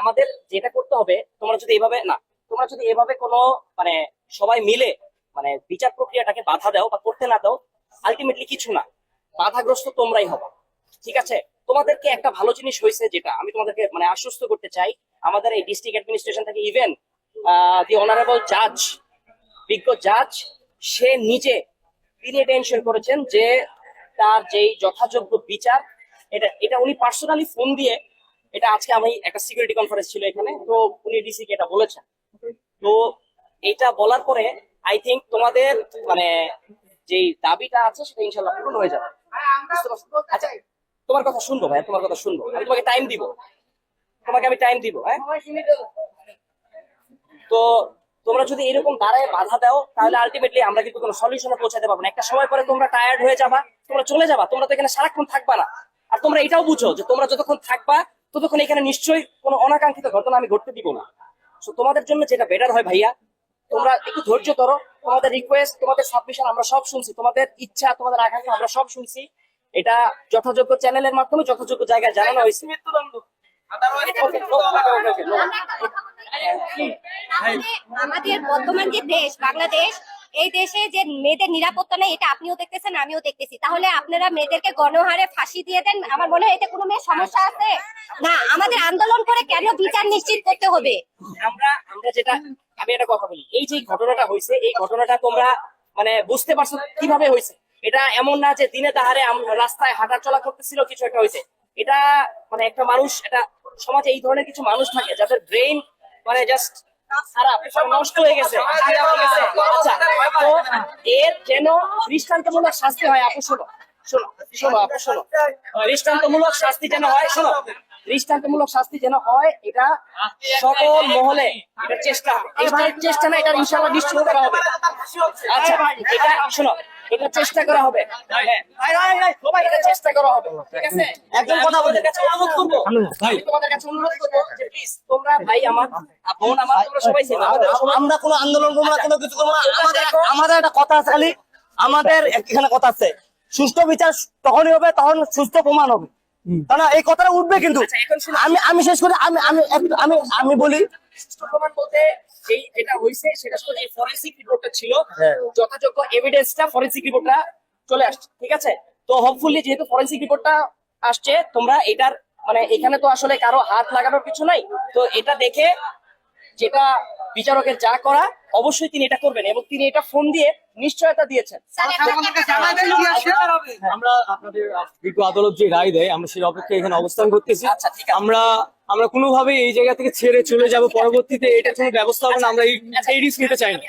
আমাদের যেটা করতে হবে, তোমরা যদি এভাবে, না, তোমরা যদি এভাবে কোনো মানে সবাই মিলে মানে বিচার প্রক্রিয়াটাকে বাধা দাও বা করতে না দাও আলটিমেটলি কিছু না। বাধাগ্রস্ত তোমরাই হবা। ঠিক আছে? তোমাদেরকে একটা ভালো জিনিস হয়েছে যেটা, আমি তোমাদেরকে মানে আশ্বস্ত করতে চাই। আমাদের এই ডিস্ট্রিক্ট অ্যাডমিনিস্ট্রেশন থেকে ইভেন দি অনারেবল জাজ বিজ্ঞ জাজ সে নিজে তিনি এটা এনশিওর করেছেন যে তার যেই যথাযোগ্য বিচার এটা এটা উনি পার্সোনালি ফোন দিয়ে, এটা আজকে আমি একটা সিকিউরিটি কনফারেন্স ছিল এখানে, তো উনি ডিসি কে এটা বলেছেন। তো এটা বলার পরে আই থিংক তোমাদের মানে যেই দাবিটা আছে সেটা ইনশাল্লাহ পূরণ হয়ে যাবে। আচ্ছা তোমার কথা শুনব ভাই তোমার কথা শুনব। আমি তোমাকে টাইম দিব। তোমাকে আমি টাইম দিব হ্যাঁ? তো তোমরা যদি এরকম দাঁড়ায় বাধা দাও, তাহলে আলটিমেটলি আমরা কিন্তু কোনো সলিউশনে পৌঁছাতে পারব না। একটা সময় পরে তোমরা টায়ার্ড হয়ে যাবা, তোমরা চলে যাবা, তোমরা তো এখানে সারাক্ষণ থাকবা না। আর তোমরা এটাও বুঝো যে তোমরা যতক্ষণ থাকবা ততক্ষণ এখানে নিশ্চয়ই কোনো অনাকাঙ্ক্ষিত ঘটনা আমি ঘটতে দিব না তো তোমাদের জন্য যেটা বেটার হয় ভাইয়া তোমরা একটু ধৈর্য ধরো তোমাদের রিকোয়েস্ট তোমাদের সাবমিশন আমরা সব শুনছি তোমাদের ইচ্ছা তোমাদের আকাঙ্ক্ষা আমরা সব শুনছি এটা যথাযোগ্য চ্যানেলের মাধ্যমে যথাযোগ্য জায়গায় জানানো হয়েছে. আমাদের- আমাদের বর্তমান যে দেশ বাংলাদেশ এই দেশে যে মেয়েদের নিরাপত্তা নেই, এটা আপনিও দেখতেছেন, আমিও দেখতেছি। তাহলে আপনারা মেয়েদেরকে গণহারে ফাঁসি দিয়ে দেন? আমার মনে হয় এতে কোনো মেয়ের সমস্যা আছে। না, আমাদের আন্দোলন করে কেন বিচার নিশ্চিত করতে হবে? আমরা আমরা যেটা, আমি একটা কথা বলি। এই যে ঘটনাটা হয়েছে, এই ঘটনাটা তোমরা মানে বুঝতে পারছ কীভাবে হয়েছে? এটা এমন না যে দিনে তাহারে রাস্তায় হাঁটা চলা করতেছিল, কিছু একটা হয়েছে। এটা মানে একটা মানুষ এটা সমাজে এই ধরনের কিছু মানুষ থাকে, যাদের ব্রেইন মানে জাস্ট খারাপ নষ্ট হয়ে গেছে। আগাও গেছে। আচ্ছা তো এর যেন দৃষ্টান্তমূলক শাস্তি হয় আপু শোনো শোনো শোনো আপু শোনো। দৃষ্টান্তমূলক শাস্তি যেন হয় শোনো দৃষ্টান্তমূলক শাস্তি যেন হয় এটা সকল মহলে চেষ্টা চেষ্টা না এটা ইনশাআল্লাহ নিশ্চিত করা হবে। আচ্ছা এটা শোনো এটা চেষ্টা করা হবে। হ্যাঁ। চেষ্টা করা হবে। ঠিক আছে? একজন কথা বলতে কাছে অনুরোধ করব। আমি তোমাদের কাছে অনুরোধ করব যে প্লিজ তোমরা ভাই আমার বোন আমার তোমরা সবাই আমরা কোনো আন্দোলন করব না কোনো কিছু করব না। আমাদের আমাদের একটা কথা আছে খালি। আমাদের এখানে কথা আছে। সুষ্ঠু বিচার তখনই হবে তখন সুস্থ প্রমাণ হবে। কারণ এই কথাটা উঠবে কিন্তু। আচ্ছা। আমি আমি শেষ করে আমি আমি আমি আমি বলি সুষ্ঠু প্রমাণ বলতে যেই যেটা হয়েছে সেটা শুধু যে ফরেন্সিক রিপোর্টটা ছিল। হ্যাঁ। যথাযোগ্য এভিডেন্সটা ফরেন্সিক রিপোর্টটা চলে আসছে ঠিক আছে? তো হোপফুলি যেহেতু ফরেন্সিক রিপোর্টটা আসছে তোমরা এটার মানে এখানে তো আসলে কারও হাত লাগানোর কিছু নাই। তো এটা দেখে যেটা বিচারকের যা করা অবশ্যই তিনি এটা করবেন এবং তিনি এটা ফোন দিয়ে নিশ্চয়তা দিয়েছেন। আমরা আপনাদের বিজ্ঞ আদালত যে রায় দেয় আমরা সেই অপেক্ষায় এখানে অবস্থান করতেছি। আচ্ছা। আমরা আমরা কোনোভাবে এই জায়গা থেকে ছেড়ে চলে যাব। পরবর্তীতে এটা কোনো ব্যবস্থা হবে না আমরা এই এই রিস্ক নিতে চাই না।